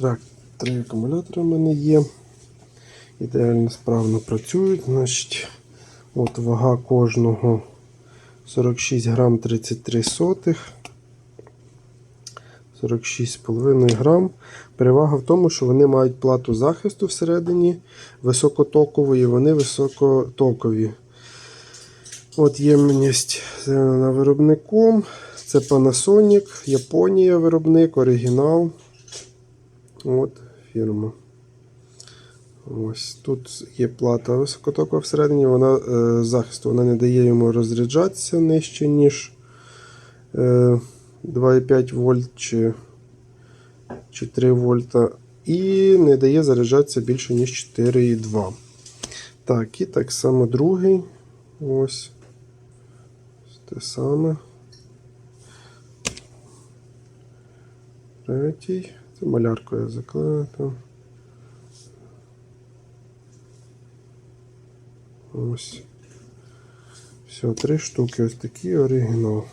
Так, три акумулятори в мене є. Ідеально справно працюють. Значить, от вага кожного 46 грам 33 сотих. 46,5 грам. Перевага в тому, що вони мають плату захисту всередині високотокової, вони високотокові. От ємність зроблена виробником. Це Panasonic, Японія виробник, оригінал. От фірма. Ось тут є плата високотокова всередині, вона е, захисту вона не дає йому розряджатися нижче, ніж е, 2,5 вольт чи, чи 3 вольта. І не дає заряджатися більше, ніж 4,2. Так, і так само другий. Ось. Те саме. Третій. Це маляркою заклею. Ось. Все, три штуки. Ось такий оригінал.